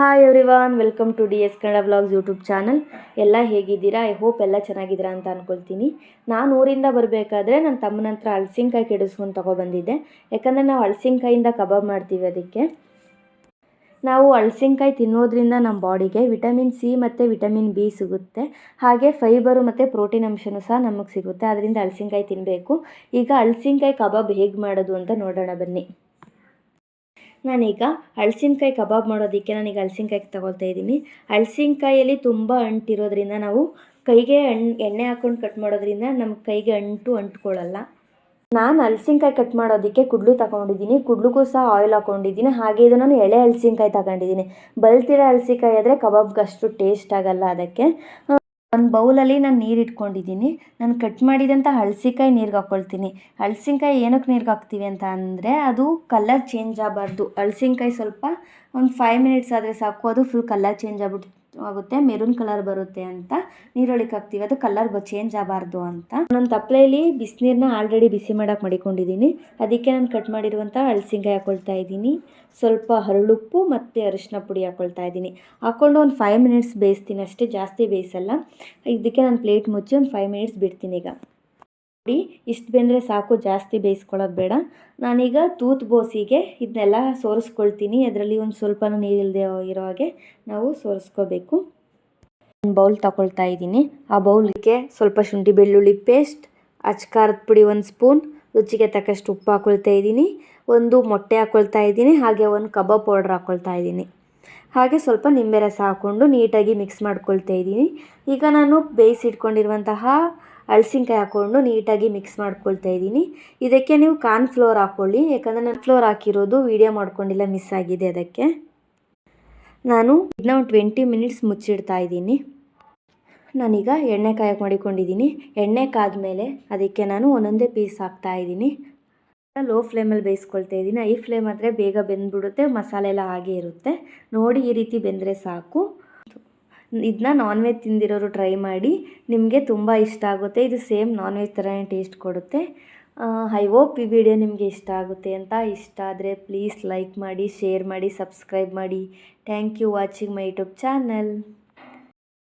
Hi everyone welcome to D S Kannada vlogs YouTube channel ಎಲ್ಲ ಹೇಗಿದ್ದೀರಾ? I hope ಎಲ್ಲ ಚೆನ್ನಾಗಿದ್ದೀರಾ ಅಂತ ಅಂದ್ಕೊಳ್ತೀನಿ ನಾನು ಊರಿಂದ ಬರಬೇಕಾದ್ರೆ ನನ್ನ ತಮ್ಮನ ಹತ್ರ ಹಳಸಿನ್ಕಾಯಿ ಕೆಡಿಸ್ಕೊಂಡು ತೊಗೊಬಂದಿದ್ದೆ. ಯಾಕಂದರೆ ನಾವು ಹಳಸಿನ್ಕಾಯಿಂದ ಕಬಾಬ್ ಮಾಡ್ತೀವಿ ಅದಕ್ಕೆ. ನಾವು ಹಳಸಿನ್ಕಾಯಿ ತಿನ್ನೋದ್ರಿಂದ ನಮ್ಮ ಬಾಡಿಗೆ ವಿಟಮಿನ್ ಸಿ ಮತ್ತು ವಿಟಮಿನ್ ಬಿ ಸಿಗುತ್ತೆ. ಹಾಗೆ ಫೈಬರು ಮತ್ತು ಪ್ರೋಟೀನ್ ಅಂಶನೂ ಸಹ ನಮಗೆ ಸಿಗುತ್ತೆ. ಅದರಿಂದ ಹಳಸಿನ್ಕಾಯಿ ತಿನ್ನಬೇಕು ಈಗ ಹಳಸಿನ್ಕಾಯಿ ಕಬಾಬ್ ಹೇಗೆ ಮಾಡೋದು ಅಂತ ನೋಡೋಣ ಬನ್ನಿ. ನಾನೀಗ ಹಳಸಿನಕಾಯಿ ಕಬಾಬ್ ಮಾಡೋದಕ್ಕೆ ನಾನೀಗ ಹಲಸಿನಕಾಯಿ ತಗೊಳ್ತಾ ಇದ್ದೀನಿ. ಹಲಸಿನಕಾಯಲ್ಲಿ ತುಂಬ ಅಂಟಿರೋದ್ರಿಂದ ನಾವು ಕೈಗೆ ಹಣ್, ಎಣ್ಣೆ ಹಾಕ್ಕೊಂಡು ಕಟ್ ಮಾಡೋದ್ರಿಂದ ನಮ್ಮ ಕೈಗೆ ಅಂಟು ಅಂಟ್ಕೊಳ್ಳಲ್ಲ. ನಾನು ಹಲಸಿನ್ಕಾಯಿ ಕಟ್ ಮಾಡೋದಕ್ಕೆ ಕುಡ್ಲು ತಗೊಂಡಿದ್ದೀನಿ. ಕುಡ್ಲಿಗೂ ಸಹ ಆಯಿಲ್ ಹಾಕೊಂಡಿದ್ದೀನಿ. ಹಾಗೆ ಇದು ನಾನು ಎಳೆ ಹಲಸಿನ್ಕಾಯಿ ತಗೊಂಡಿದ್ದೀನಿ. ಬಲ್ತಿರೋ ಹಲಸಿನ್ಕಾಯಿ ಆದರೆ ಕಬಾಬ್ಗೆ ಅಷ್ಟು ಟೇಸ್ಟ್ ಆಗಲ್ಲ ಅದಕ್ಕೆ. ಒಂದು ಬೌಲಲ್ಲಿ ನಾನು ನೀರು ಇಟ್ಕೊಂಡಿದ್ದೀನಿ ನಾನು ಕಟ್ ಮಾಡಿದಂಥ ಹಳಸಿಕಾಯಿ ನೀರಿಗೆ ಹಾಕ್ಕೊಳ್ತೀನಿ ಹಳಸಿನಕಾಯಿ ಏನಕ್ಕೆ ನೀರಿಗೆ ಹಾಕ್ತೀವಿ ಅಂತ ಅಂದರೆ ಅದು ಕಲರ್ ಚೇಂಜ್ ಆಗಬಾರ್ದು. ಹಳಸಿನಕಾಯಿ ಸ್ವಲ್ಪ ಒಂದು ಫೈವ್ ಮಿನಿಟ್ಸ್ ಆದರೆ ಸಾಕು. ಅದು ಫುಲ್ ಕಲರ್ ಚೇಂಜ್ ಆಗ್ಬಿಟ್ಟು ಆಗುತ್ತೆ ಮೆರೂನ್ ಕಲರ್ ಬರುತ್ತೆ ಅಂತ. ನೀರೊಳಕ್ಕೆ ಹಾಕ್ತೀವಿ, ಅದು ಕಲರ್ ಚೇಂಜ್ ಆಗಬಾರ್ದು ಅಂತ. ನನ್ನ ತಪ್ಪಲೆಯಲ್ಲಿ ಬಿಸಿನೀರನ್ನ ಆಲ್ರೆಡಿ ಬಿಸಿ ಮಾಡೋಕೆ ಮಾಡಿಕೊಂಡಿದ್ದೀನಿ ಅದಕ್ಕೆ ನಾನು ಕಟ್ ಮಾಡಿರುವಂಥ ಹಳಸಿಂಗಾಯಿ ಹಾಕ್ಕೊಳ್ತಾ ಇದ್ದೀನಿ. ಸ್ವಲ್ಪ ಹರಳುಪ್ಪು ಮತ್ತು ಅರಿಶಿನ ಪುಡಿ ಹಾಕ್ಕೊಳ್ತಾ ಇದ್ದೀನಿ. ಹಾಕ್ಕೊಂಡು ಒಂದು ಫೈವ್ ಮಿನಿಟ್ಸ್ ಬೇಯಿಸ್ತೀನಿ, ಅಷ್ಟೇ ಜಾಸ್ತಿ ಬೇಯಿಸಲ್ಲ. ಇದಕ್ಕೆ ನಾನು ಪ್ಲೇಟ್ ಮುಚ್ಚಿ ಒಂದು ಫೈವ್ ಮಿನಿಟ್ಸ್ ಬಿಡ್ತೀನಿ ಈಗ. ನೋಡಿ ಇಷ್ಟು ಬೆಂದರೆ ಸಾಕು, ಜಾಸ್ತಿ ಬೇಯಿಸ್ಕೊಳ್ಳೋದು ಬೇಡ. ನಾನೀಗ ತೂತ್ ಬೋಸಿಗೆ ಇದನ್ನೆಲ್ಲ ಸೋರಿಸ್ಕೊಳ್ತೀನಿ. ಅದರಲ್ಲಿ ಒಂದು ಸ್ವಲ್ಪನೂ ನೀರಿಲ್ಲದೆ ಇರೋ ಹಾಗೆ ನಾವು ಸೋರಿಸ್ಕೋಬೇಕು. ಒಂದು ಬೌಲ್ ತಗೊಳ್ತಾ ಇದ್ದೀನಿ. ಆ ಬೌಲ್ಗೆ ಸ್ವಲ್ಪ ಶುಂಠಿ ಬೆಳ್ಳುಳ್ಳಿ ಪೇಸ್ಟ್ ಅಚ್ಕಾರದ ಪುಡಿ ಒಂದು ಸ್ಪೂನ್, ರುಚಿಗೆ ತಕ್ಕಷ್ಟು ಉಪ್ಪು ಹಾಕೊಳ್ತಾ ಇದ್ದೀನಿ. ಒಂದು ಮೊಟ್ಟೆ ಹಾಕ್ಕೊಳ್ತಾ ಇದ್ದೀನಿ. ಹಾಗೆ ಒಂದು ಕಬಾಬ್ ಪೌಡ್ರ್ ಹಾಕ್ಕೊಳ್ತಾ ಇದ್ದೀನಿ. ಹಾಗೆ ಸ್ವಲ್ಪ ನಿಂಬೆ ರಸ ಹಾಕ್ಕೊಂಡು ನೀಟಾಗಿ ಮಿಕ್ಸ್ ಮಾಡ್ಕೊಳ್ತಾ ಇದ್ದೀನಿ. ಈಗ ನಾನು ಬೇಯಿಸಿಟ್ಕೊಂಡಿರುವಂತಹ ಹಲಸಿನ್ಕಾಯಿ ಹಾಕ್ಕೊಂಡು ನೀಟಾಗಿ ಮಿಕ್ಸ್ ಮಾಡ್ಕೊಳ್ತಾ ಇದ್ದೀನಿ. ಇದಕ್ಕೆ ನೀವು ಕಾರ್ನ್ ಫ್ಲೋರ್ ಹಾಕ್ಕೊಳ್ಳಿ, ಯಾಕಂದರೆ ನಾನು ಫ್ಲೋರ್ ಹಾಕಿರೋದು ವೀಡಿಯೋ ಮಾಡ್ಕೊಂಡಿಲ್ಲ, ಮಿಸ್ ಆಗಿದೆ ಅದಕ್ಕೆ. ನಾನು ಇದನ್ನ ಒಂದು ಟ್ವೆಂಟಿ ಮಿನಿಟ್ಸ್ ಮುಚ್ಚಿಡ್ತಾ ಇದ್ದೀನಿ. ನಾನೀಗ ಎಣ್ಣೆ ಕಾಯಕ್ಕೆ ಮಾಡಿಕೊಂಡಿದ್ದೀನಿ. ಎಣ್ಣೆ ಕಾದ್ಮೇಲೆ ಅದಕ್ಕೆ ನಾನು ಒಂದೊಂದೇ ಪೀಸ್ ಹಾಕ್ತಾ ಇದ್ದೀನಿ. ಲೋ ಫ್ಲೇಮಲ್ಲಿ ಬೇಯಿಸ್ಕೊಳ್ತಾ ಇದ್ದೀನಿ. ಐ ಫ್ಲೇಮ್ ಆದರೆ ಬೇಗ ಬೆಂದ್ಬಿಡುತ್ತೆ, ಮಸಾಲೆ ಎಲ್ಲ ಹಾಗೆ ಇರುತ್ತೆ. ನೋಡಿ ಈ ರೀತಿ ಬೆಂದರೆ ಸಾಕು. ಇದನ್ನ ನಾನ್ ವೆಜ್ ತಿಂದಿರೋರು ಟ್ರೈ ಮಾಡಿ ನಿಮಗೆ ತುಂಬ ಇಷ್ಟ ಆಗುತ್ತೆ. ಇದು ಸೇಮ್ ನಾನ್ ವೆಜ್ ಥರನೇ ಟೇಸ್ಟ್ ಕೊಡುತ್ತೆ ಐ ಹೋಪ್ ಈ ವಿಡಿಯೋ ನಿಮಗೆ ಇಷ್ಟ ಆಗುತ್ತೆ ಅಂತ. ಇಷ್ಟ ಆದರೆ ಪ್ಲೀಸ್ ಲೈಕ್ ಮಾಡಿ ಶೇರ್ ಮಾಡಿ ಸಬ್ಸ್ಕ್ರೈಬ್ ಮಾಡಿ. Thank you watching my YouTube channel